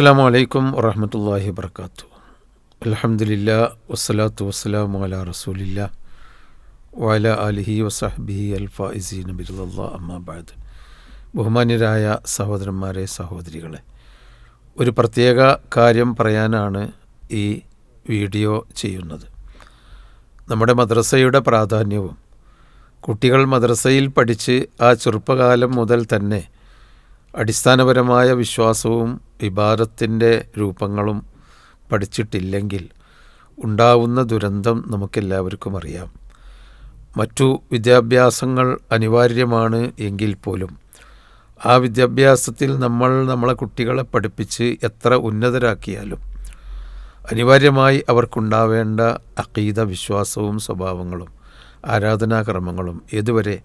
അസ്സാം വലൈക്കും വറഹമത്തല്ലാഹി വർക്കാത്തു അലഹമുല്ല വസ്സലാത്തു വസ്സലാമു അല റസൂലില്ല വല അലിഹി വസഹബിഹി അൽഫായിസി നബിറുല്ലാ അമ്മാബാദ് ബഹുമാന്യരായ സഹോദരന്മാരെ സഹോദരികളെ ഒരു പ്രത്യേക കാര്യം പറയാനാണ് ഈ വീഡിയോ ചെയ്യുന്നത്. നമ്മുടെ മദ്രസയുടെ പ്രാധാന്യവും കുട്ടികൾ മദ്രസയിൽ പഠിച്ച് ആ ചെറുപ്പകാലം മുതൽ തന്നെ അടിസ്ഥാനപരമായ വിശ്വാസവും വിഭാഗത്തിന്റെ രൂപങ്ങളും പഠിച്ചിട്ടില്ലെങ്കിൽ ഉണ്ടാവുന്ന ദുരന്തം നമുക്കെല്ലാവർക്കും അറിയാം. മറ്റു വിദ്യാഭ്യാസങ്ങൾ അനിവാര്യമാണ് എങ്കിൽ പോലും ആ വിദ്യാഭ്യാസത്തിൽ നമ്മൾ നമ്മളെ കുട്ടികളെ പഠിപ്പിച്ച് എത്ര ഉന്നതരാക്കിയാലും അനിവാര്യമായി അവർക്കുണ്ടാവേണ്ട അക്കീത വിശ്വാസവും സ്വഭാവങ്ങളും ആരാധനാക്രമങ്ങളും ഇതുവരെ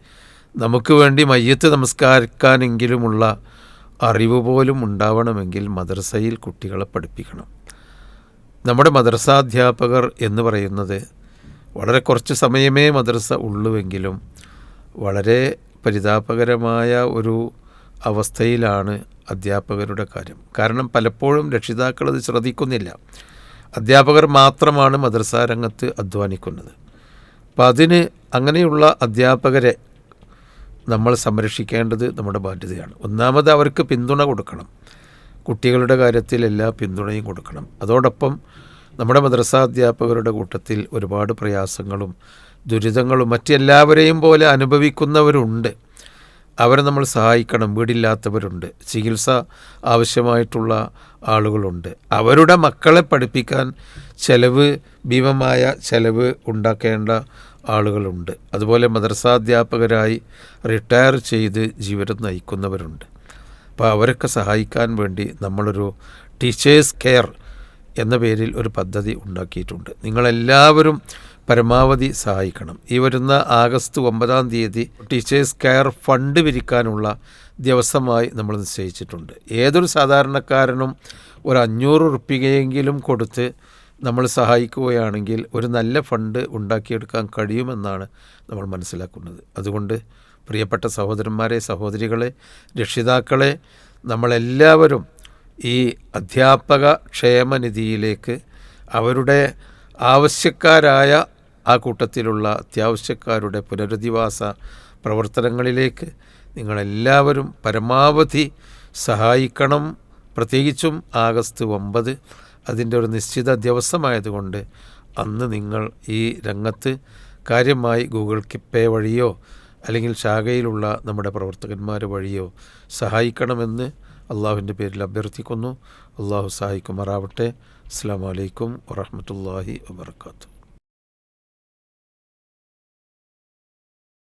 നമുക്ക് വേണ്ടി മയ്യത്ത് നമസ്കരിക്കാനെങ്കിലുമുള്ള അറിവ് പോലും ഉണ്ടാവണമെങ്കിൽ മദ്രസയിൽ കുട്ടികളെ പഠിപ്പിക്കണം. നമ്മുടെ മദ്രസാധ്യാപകർ എന്ന് പറയുന്നത് വളരെ കുറച്ച് സമയമേ മദ്രസ ഉള്ളുവെങ്കിലും വളരെ പരിതാപകരമായ ഒരു അവസ്ഥയിലാണ് അധ്യാപകരുടെ കാര്യം. കാരണം പലപ്പോഴും രക്ഷിതാക്കൾ അത് ശ്രദ്ധിക്കുന്നില്ല. അധ്യാപകർ മാത്രമാണ് മദ്രസാ രംഗത്ത് അധ്വാനിക്കുന്നത്. അപ്പം അതിന് അങ്ങനെയുള്ള അധ്യാപകരെ നമ്മൾ സംരക്ഷിക്കേണ്ടത് നമ്മുടെ ബാധ്യതയാണ്. ഒന്നാമത് അവർക്ക് പിന്തുണ കൊടുക്കണം. കുട്ടികളുടെ കാര്യത്തിൽ എല്ലാ പിന്തുണയും കൊടുക്കണം. അതോടൊപ്പം നമ്മുടെ മദ്രസാധ്യാപകരുടെ കൂട്ടത്തിൽ ഒരുപാട് പ്രയാസങ്ങളും ദുരിതങ്ങളും മറ്റെല്ലാവരെയും പോലെ അനുഭവിക്കുന്നവരുണ്ട്. അവരെ നമ്മൾ സഹായിക്കണം. വീടില്ലാത്തവരുണ്ട്. ചികിത്സ ആവശ്യമായിട്ടുള്ള ആളുകളുണ്ട്. അവരുടെ മക്കളെ പഠിപ്പിക്കാൻ ചെലവ് ഭീമമായ ചെലവ് ഉണ്ടാക്കേണ്ട ആളുകളുണ്ട്. അതുപോലെ മദ്രസാധ്യാപകരായി റിട്ടയർ ചെയ്ത് ജീവിതം നയിക്കുന്നവരുണ്ട്. അപ്പോൾ അവരൊക്കെ സഹായിക്കാൻ വേണ്ടി നമ്മളൊരു ടീച്ചേഴ്സ് കെയർ എന്ന പേരിൽ ഒരു പദ്ധതി ഉണ്ടാക്കിയിട്ടുണ്ട്. നിങ്ങളെല്ലാവരും പരമാവധി സഹായിക്കണം. ഈ വരുന്ന ആഗസ്റ്റ് ഒമ്പതാം തീയതി ടീച്ചേഴ്സ് കെയർ ഫണ്ട് വിരിക്കാനുള്ള ദിവസമായി നമ്മൾ നിശ്ചയിച്ചിട്ടുണ്ട്. ഏതൊരു സാധാരണക്കാരനും ഒരു അഞ്ഞൂറ് റുപ്യയെങ്കിലും കൊടുത്ത് നമ്മൾ സഹായിക്കുകയാണെങ്കിൽ ഒരു നല്ല ഫണ്ട് ഉണ്ടാക്കിയെടുക്കാൻ കഴിയുമെന്നാണ് നമ്മൾ മനസ്സിലാക്കുന്നത്. അതുകൊണ്ട് പ്രിയപ്പെട്ട സഹോദരന്മാരെ സഹോദരികളെ രക്ഷിതാക്കളെ നമ്മളെല്ലാവരും ഈ അധ്യാപക ക്ഷേമനിധിയിലേക്ക് അവരുടെ ആവശ്യക്കാരായ ആ കൂട്ടത്തിലുള്ള അത്യാവശ്യക്കാരുടെ പുനരധിവാസ പ്രവർത്തനങ്ങളിലേക്ക് നിങ്ങളെല്ലാവരും പരമാവധി സഹായിക്കണം. പ്രത്യേകിച്ചും ആഗസ്റ്റ് ഒമ്പത് അതിന്റെ ഒരു നിശ്ചിത ദിവസമായതുകൊണ്ട് അന്ന് നിങ്ങൾ ഈ രംഗത്ത് കാര്യമായി ഗൂഗിൾ കിപ്പേ വഴിയോ അല്ലെങ്കിൽ ശാഖയിലുള്ള നമ്മുടെ പ്രവർത്തകന്മാർ വഴിയോ സഹായിക്കണമെന്ന് അള്ളാഹുവിന്റെ പേരിൽ അഭ്യർത്ഥിക്കുന്നു. അള്ളാഹു സഹായിക്കുമാറാവട്ടെ. അസ്സാം വലൈക്കും വറഹമത്തല്ലാഹി വാത്തു